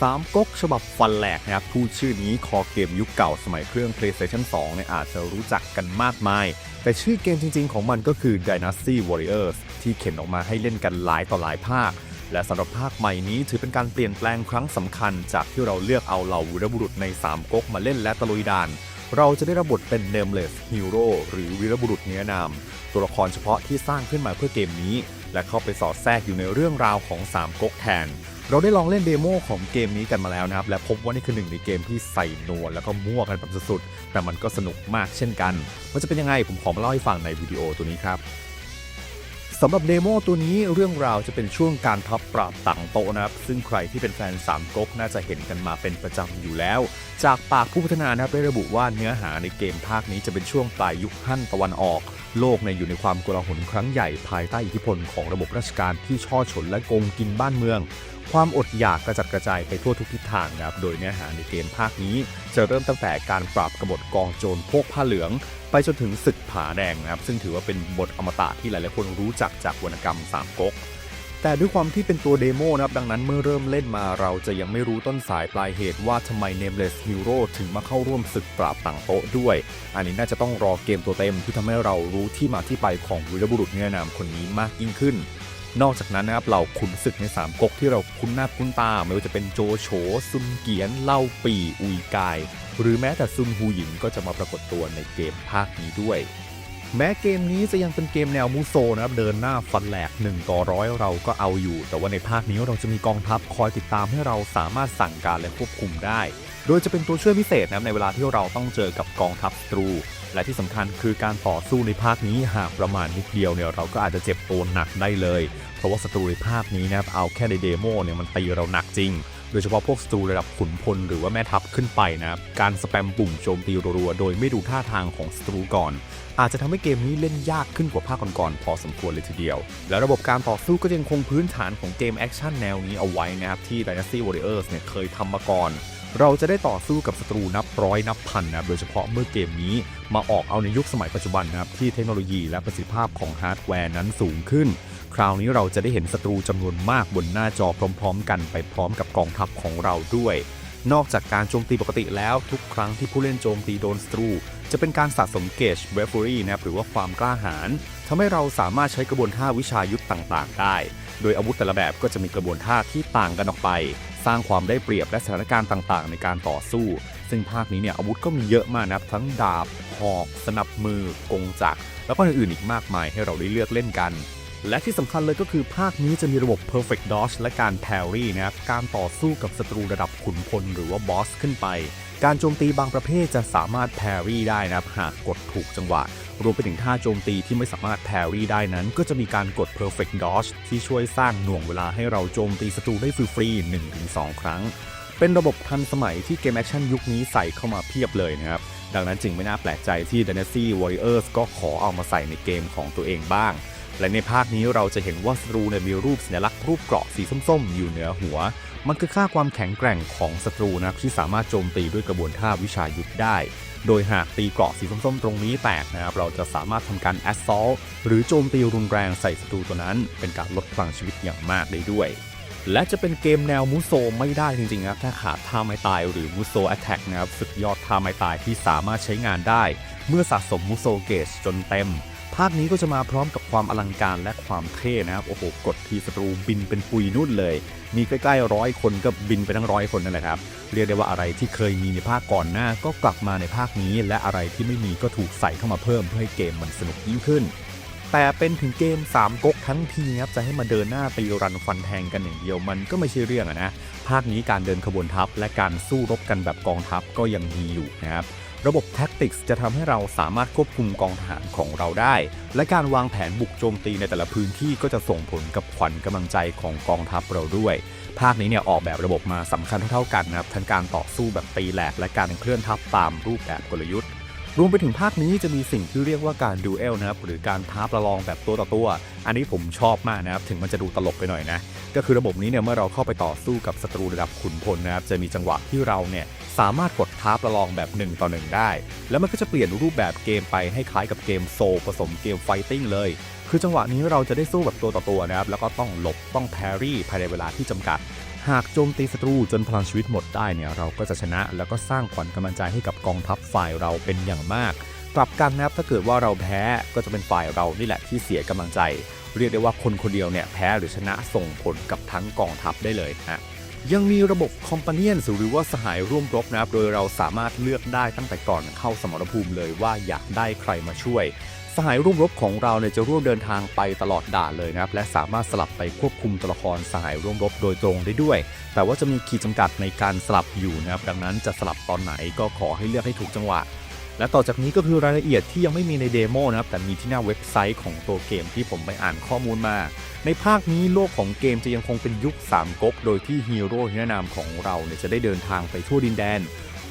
สามก๊กฉบับฟันแหลกนะครับพูดชื่อนี้คอเกมยุคเก่าสมัยเครื่อง PlayStation 2เนี่ยอาจจะรู้จักกันมากมาย แต่ชื่อเกมจริงๆ ของมันก็คือ Dynasty Warriors ที่เข็นออกมาให้เล่นกันหลายต่อหลายภาค และสำหรับภาคใหม่นี้ถือเป็นการเปลี่ยนแปลงครั้งสำคัญ จากที่เราเลือกเอาเหล่าวีรบุรุษในสามก๊กมาเล่นและตะลุยด่าน เราจะได้รับบทเป็น Nameless Hero หรือวีรบุรุษเนื้อนามตัวละครเฉพาะที่สร้างขึ้นมาเพื่อเกมนี้ และเข้าไปสอดแทรกอยู่ในเรื่องราวของสามก๊กแทน เราได้ลองเล่นเดโมของเกมนี้กันมาแล้วนะครับ และพบว่านี่คือหนึ่งในเกมที่ใส่นวลแล้วก็มั่วกันแบบสุดๆ แต่มันก็สนุกมากเช่นกัน มันจะเป็นยังไงผมขอมาเล่าให้ฟังในวิดีโอตัวนี้ครับสำหรับเดโมตัวนี้เรื่องราวจะเป็นช่วงการทับปราบต่างโตนะครับ ซึ่งใครที่เป็นแฟนสามก๊กน่าจะเห็นกันมาเป็นประจำอยู่แล้ว จากปากผู้พัฒนานะครับได้ระบุว่าเนื้อหาในเกมภาคนี้จะเป็นช่วงปลายยุคฮั่นตะวันออก โลกในอยู่ในความโกลาหลครั้งใหญ่ภายใต้อิทธิพลของระบบราชการที่ช่อฉนและโกงกินบ้านเมือง ความอดอยากกระจัดกระจายไปทั่วทุกทิศทางนะครับ โดยเนื้อหาในเกมภาคนี้ จะเริ่มตั้งแต่การปราบกบฏกองโจรพวกผ้าเหลือง ไปจนถึงศึกผาแดงนะครับ ซึ่งถือว่าเป็นบทอมตะที่หลายๆคนรู้จักจากวรรณกรรมสามก๊กแต่ด้วยความที่เป็นตัวเดโมนะครับ ดังนั้นเมื่อเริ่มเล่นมาเราจะยังไม่รู้ต้นสายปลายเหตุว่าทำไม Nameless Hero ถึงมาเข้าร่วมศึกปราบต่างโต๊ะด้วย อันนี้น่าจะต้องรอเกมตัวเต็มที่ทำให้เรารู้ที่มาที่ไปของวีรบุรุษเนื้อนามคนนี้มากยิ่งขึ้น นอกจากนั้นนะครับเราขุนศึกในสามก๊กที่เราคุ้นหน้าคุ้นตา ไม่ว่าจะเป็นโจโฉซุนเกียน เล่าปีอุยกาย หรือแม้แต่ซุนฮูหยินก็จะมาปรากฏตัวในเกมภาคนี้ด้วย แม้เกมนี้จะยังเป็นเกมแนวมูโซนะครับเดินหน้าฟันแหลก1ต่อร้อยเราก็เอาอยู่ แต่ว่าในภาคนี้เราจะมีกองทัพคอยติดตามให้เราสามารถสั่งการและควบคุมได้ โดยจะเป็นตัวช่วยพิเศษนะครับในเวลาที่เราต้องเจอกับกองทัพศัตรู และที่สำคัญคือการต่อสู้ในภาคนี้หากประมาณนิดเดียวเนี่ยเราก็อาจจะเจ็บตัวหนักได้เลย เพราะว่าศัตรูในภาคนี้นะครับเอาแค่ในเดโมเนี่ยมันตีเราหนักจริง โดยเฉพาะพวกศัตรูระดับขุนพลหรือว่าแม่ทัพขึ้นไปนะครับการสแปมปุ่มโจมตีรัวๆโดยไม่ดูท่าทางของศัตรูก่อนอาจจะทำให้เกมนี้เล่นยากขึ้นกว่าภาคก่อนๆพอสมควรเลยทีเดียว และระบบการต่อสู้ก็ยังคงพื้นฐานของเกมแอคชั่นแนวนี้เอาไว้นะครับที่ Dynasty Warriors เนี่ยเคยทำมาก่อน เราจะได้ต่อสู้กับศัตรูนับร้อยนับพันนะครับโดยเฉพาะเมื่อเกมนี้มาออกเอาในยุคสมัยปัจจุบันนะครับที่เทคโนโลยีและประสิทธิภาพของฮาร์ดแวร์นั้นสูงขึ้น คราวนี้เราจะได้เห็นศัตรูจำนวนมากบนหน้าจอพร้อม ๆ กันไปพร้อมกับกองทัพของเราด้วย นอกจากการโจมตีปกติแล้วทุกครั้งที่ผู้เล่นโจมตีโดนศัตรู จะเป็นการสะสมเกจเวฟ r รี่นะครับหรือว่าความกล้าหาญทำให้เราสามารถใช้กระบวนท่าวิชายุทธต่าง ๆ ได้ โดยอาวุธแต่ละแบบก็จะมีกระบวนท่าที่ต่างกันออกไป สร้างความได้เปรียบและสถานการณ์ต่างๆ ในการต่อสู้ ซึ่งภาคนี้เนี่ยอาวุธก็มีเยอะมากนะทั้งดาบหอก สนับมือกงจักรแล้วก็อื่นๆอีกมากมายให้เราได้เลือกเล่นกัน และที่สำคัญเลยก็คือภาคนี้จะมีระบบ perfect dodge และการ parry นะครับ การต่อสู้กับศัตรูระดับขุนพลหรือว่าบอสขึ้นไป การโจมตีบางประเภทจะสามารถ parry ได้นะครับ หากกดถูกจังหวะ รวมไปถึงท่าโจมตีที่ไม่สามารถ parry ได้นั้น ก็จะมีการกด perfect dodge ที่ช่วยสร้างหน่วงเวลาให้เราโจมตีศัตรูได้ฟรีๆ1-2 ครั้ง เป็นระบบทันสมัยที่เกมแอคชั่นยุคนี้ใส่เข้ามาเพียบเลยนะครับ ดังนั้นจึงไม่น่าแปลกใจที่ Dynasty Warriors ก็ขอเอามาใส่ในเกมของตัวเองบ้าง และในภาคนี้เราจะเห็นว่าศัตรูเนี่ยมีรูปสัญลักษณ์รูปเกราะสีส้มๆ อยู่เหนือหัว มันคือค่าความแข็งแกร่งของศัตรูนะครับที่สามารถโจมตีด้วยกระบวนท่าวิชายุทธได้ โดยหากตีเกราะสีส้มๆ ตรงนี้แตกนะครับเราจะสามารถทำการ assault หรือโจมตีรุนแรงใส่ศัตรูตัวนั้น เป็นการลดพลังชีวิตอย่างมากได้ด้วย และจะเป็นเกมแนวมูโซไม่ได้จริงๆครับถ้าขาดท่าไม้ตายหรือมูโซแอตแทกนะครับสุดยอดท่าไม้ตายที่สามารถใช้งานได้ เมื่อสะสมมูโซเกจจนเต็ม ภาคนี้ก็จะมาพร้อมกับความอลังการและความเท่นะครับ โอ้โห กดทีศัตรูบินเป็นปุยนุ่นเลย มีใกล้ๆร้อยคนก็บินไปทั้งร้อยคนนั่นแหละครับ เรียกได้ว่าอะไรที่เคยมีในภาคก่อนหน้า ก็กลับมาในภาคนี้ และอะไรที่ไม่มีก็ถูกใส่เข้ามาเพิ่มเพื่อให้เกมมันสนุกยิ่งขึ้น แต่เป็นถึงเกม 3ก๊กทั้งทีครับจะให้มาเดินหน้าตีรันฟันแทงกันอย่างเดียวมันก็ไม่ใช่เรื่องอะนะ ภาคนี้การเดินขบวนทัพและการสู้รบกันแบบกองทัพก็ยังมีอยู่นะครับ ระบบแท็กติกส์จะทำให้เราสามารถควบคุมกองทหารของเราได้ และการวางแผนบุกโจมตีในแต่ละพื้นที่ก็จะส่งผลกับขวัญกำลังใจของกองทัพเราด้วย ภาคนี้เนี่ยออกแบบระบบมาสำคัญเท่าๆกันนะครับทั้งการต่อสู้แบบตีแหลกและการเคลื่อนทัพตามรูปแบบกลยุทธ์ รวมไปถึงภาคนี้จะมีสิ่งที่เรียกว่าการดูเอลนะครับหรือการท้าประลองแบบตัวต่อตัว อันนี้ผมชอบมากนะครับถึงมันจะดูตลกไปหน่อยนะก็คือระบบนี้เนี่ยเมื่อเราเข้าไปต่อสู้กับศัตรูระดับขุนพลนะครับจะมีจังหวะที่เราเนี่ยสามารถกดท้าประลองแบบ 1 ต่อ 1 ได้ แล้วมันก็จะเปลี่ยนรูปแบบเกมไปให้คล้ายกับเกมโซลผสมเกมไฟติ้งเลย คือจังหวะนี้เราจะได้สู้แบบตัวต่อตัวนะครับแล้วก็ต้องหลบต้องแพรี่ภายในเวลาที่จำกัด หากโจมตีศัตรูจนพลังชีวิตหมดได้เนี่ยเราก็จะชนะแล้วก็สร้างขวัญกำลังใจให้กับกองทัพฝ่ายเราเป็นอย่างมากกลับกันนะครับถ้าเกิดว่าเราแพ้ก็จะเป็นฝ่ายเรานี่แหละที่เสียกำลังใจ เรียกได้ว่าคนคนเดียวเนี่ยแพ้หรือชนะส่งผลกับทั้งกองทัพได้เลยฮะยังมีระบบคอม p าเนียนหรือว่าสหายร่วมรบนะครับ โดยเราสามารถเลือกได้ตั้งแต่ก่อนเข้าสมรภูมิเลยว่าอยากได้ใครมาช่วย หายร่วมรบของเราเนี่ยจะร่วมเดินทางไปตลอดด่านเลยนะครับและสามารถสลับไปควบคุมตัวละครสหายร่วมรบโดยตรงได้ด้วย แต่ว่าจะมีขีดจำกัดในการสลับอยู่นะครับดังนั้นจะสลับตอนไหนก็ขอให้เลือกให้ถูกจังหวะ และต่อจากนี้ก็คือรายละเอียดที่ยังไม่มีในเดโมนะครับแต่มีที่หน้าเว็บไซต์ของตัวเกมที่ผมไปอ่านข้อมูลมา ในภาคนี้โลกของเกมจะยังคงเป็นยุคสามก๊กโดยที่ฮีโร่ที่แนะนำของเราเนี่ยจะได้เดินทางไปทั่วดินแดน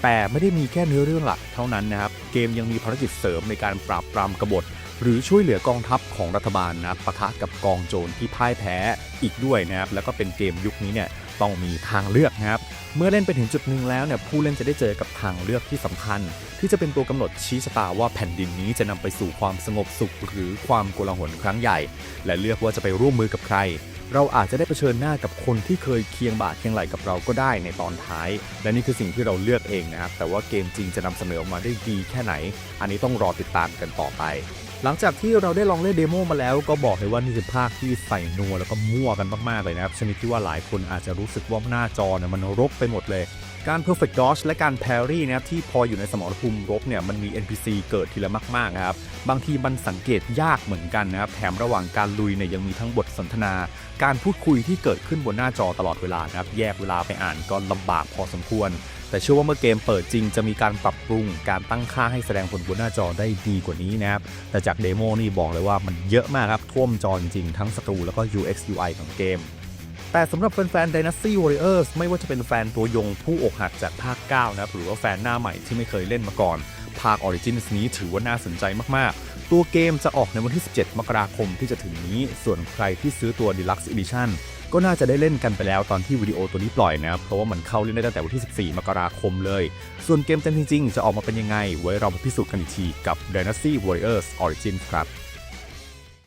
แต่ไม่ได้มีแค่เนื้อเรื่องหลักเท่านั้นนะครับ เกมยังมีภารกิจเสริมในการปราบปรามกบฏ หรือช่วยเหลือกองทัพของรัฐบาลนะครับปะทะกับกองโจรที่พ่ายแพ้อีกด้วยนะครับแล้วก็เป็นเกมยุคนี้เนี่ยต้องมีทางเลือกนะครับเมื่อเล่นไปถึงจุดหนึ่งแล้วเนี่ยผู้เล่นจะได้เจอกับทางเลือกที่สำคัญ ที่จะเป็นตัวกำหนดชี้ชะตาว่าแผ่นดินนี้จะนำไปสู่ความสงบสุข หรือความโกลาหลครั้งใหญ่ และเลือกว่าจะไปร่วมมือกับใคร เราอาจจะได้เผชิญหน้ากับคนที่เคยเคียงบ่าเคียงไหลกับเราก็ได้ในตอนท้าย และนี่คือสิ่งที่เราเลือกเองนะครับแต่ว่าเกมจริงจะนำเสนอออกมาได้ดีแค่ไหน อันนี้ต้องรอติดตามกันต่อไป หลังจากที่เราได้ลองเล่นเดโมมาแล้วก็บอกเลยว่านี่คือภาคที่ใส่นัวแล้วก็มั่วกันมากๆเลยนะครับชนิดที่ว่าหลายคนอาจจะรู้สึกว่าหน้าจอเนี่ยมันรกไปหมดเลย การ perfect dodge และการ parry นะครับที่พออยู่ในสมรภูมิรบเนี่ยมันมี NPC เกิดทีละมากๆนะครับบางทีมันสังเกตยากเหมือนกันนะครับแถมระหว่างการลุยเนี่ยยังมีทั้งบทสนทนา การพูดคุยที่เกิดขึ้นบนหน้าจอตลอดเวลานะครับแยกเวลาไปอ่านก็ลำบากพอสมควร แต่เชื่อว่าเมื่อเกมเปิดจริงจะมีการปรับปรุงการตั้งค่าให้แสดงผลบนหน้าจอได้ดีกว่านี้นะครับแต่จากเดโมนี่บอกเลยว่ามันเยอะมากครับท่วมจอจริงทั้งศัตรูแล้วก็ UX UI ของเกม แต่สำหรับแฟนๆ Dynasty Warriors ไม่ว่าจะเป็นแฟนตัวยงผู้อกหักจากภาค 9 นะครับ หรือว่าแฟนหน้าใหม่ที่ไม่เคยเล่นมาก่อน ภาค Origins นี้ถือว่าน่าสนใจมากๆ ตัวเกมจะออกในวันที่ 17 มกราคมที่จะถึงนี้ ส่วนใครที่ซื้อตัว Deluxe Edition ก็น่าจะได้เล่นกันไปแล้วตอนที่วิดีโอตัวนี้ปล่อยนะครับ เพราะว่ามันเข้าเล่นได้ตั้งแต่วันที่ 14 มกราคมเลย ส่วนเกมเต็มจริงๆ จะออกมาเป็นยังไง ไว้เรามาพิสูจน์กันอีกทีกับ Dynasty Warriors Origins ครับ